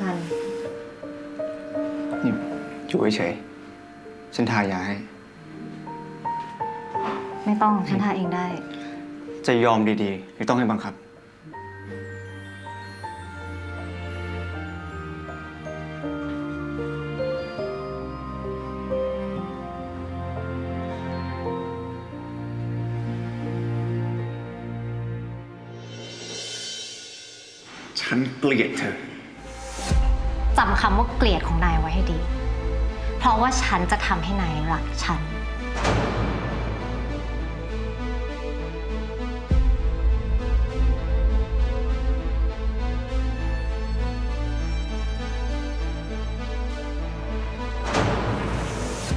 กันนี่อยู่เฉยฉันทายาให้ ไม่ต้องฉันทาเองได้ จะยอมดีๆ หรือต้องให้บังคับ ฉันเกลียดเธอ จำคำว่าเกลียดของนายไว้ให้ดี เพราะว่าฉันจะทำให้นายรักฉัน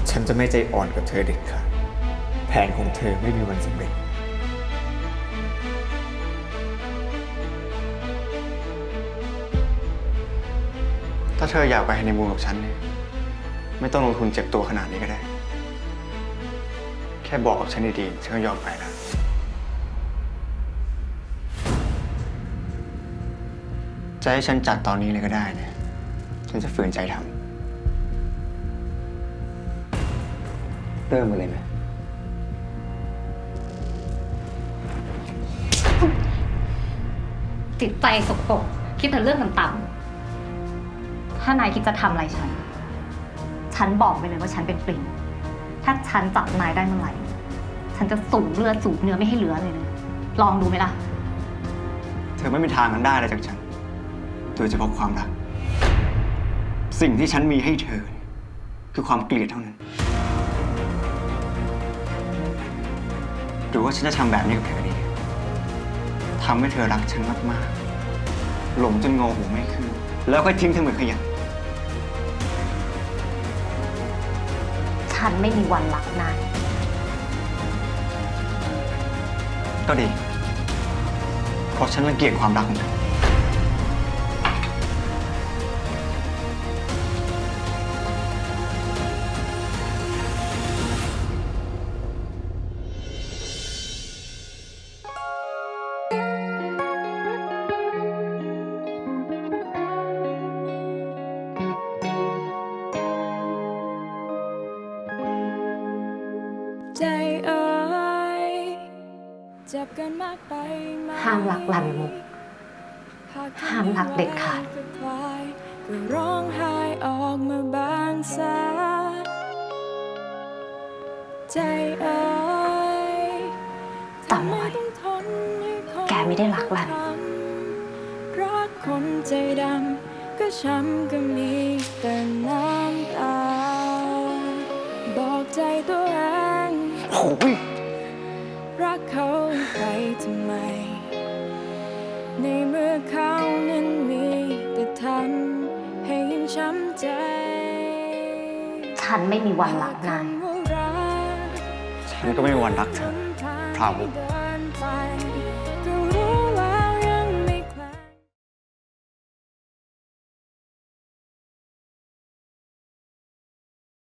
ฉันจะไม่ใจอ่อนกับเธอเด็ดขาดแผนของเธอไม่มีวันสำเร็จ ถ้าเธออยากไปฮันนีมูนกับฉันเนี่ยไม่ต้องลงทุนเจ็บตัวขนาดนี้ก็ได้ แค่บอกกับฉันดีๆ ฉันก็ยอมไปแล้ว จะให้ฉันจัดตอนนี้เลยก็ได้เนี่ย ฉันจะฝืนใจทำ เริ่มกันเลยไหมจิตใจสกปรกคิดแต่เรื่องต่ำ ถ้านายคิดจะทำอะไรฉัน ฉันบอกไปเลยว่าฉันเป็นปลิงถ้าฉันจับนายได้เมื่อไหร่ ฉันจะสูบเลือดสูบเนื้อไม่ให้เหลือเลยนะลองดูไหมล่ะ เธอไม่มีทางกันได้เลยจากฉัน โดยเฉพาะความรัก สิ่งที่ฉันมีให้เธอ คือความเกลียดเท่านั้น หรือว่าฉันจะทำแบบนี้กับเธอดีทำให้เธอรักฉันมากๆ หลงจนงอหูไม่ขึ้น แล้วก็ทิ้งเธอเหมือนขยะ ฉันไม่มีวันรักนาย ก็ดี เพราะฉันรังเกียจความรักของเธอ หมห้ามรักลันมุก ห้ามรักเด็ดขาดร้องไห้ออกมาบางสาใจเอ่ยจำไว้ทำมต้องทนให้คนแกไม่ได้รักลันรักคนใจดำก็ช้ำก็มีแต่น้ำตา บอกใจตัวเองโอ้ย รักเขาไปทำไม ในเมื่อเขานั้นมีแต่ทำให้ยังช้ำใจ ฉันไม่มีวันรักนายคำว่ารักฉันก็ไม่มีวันรักเธอพราวุธเดินไป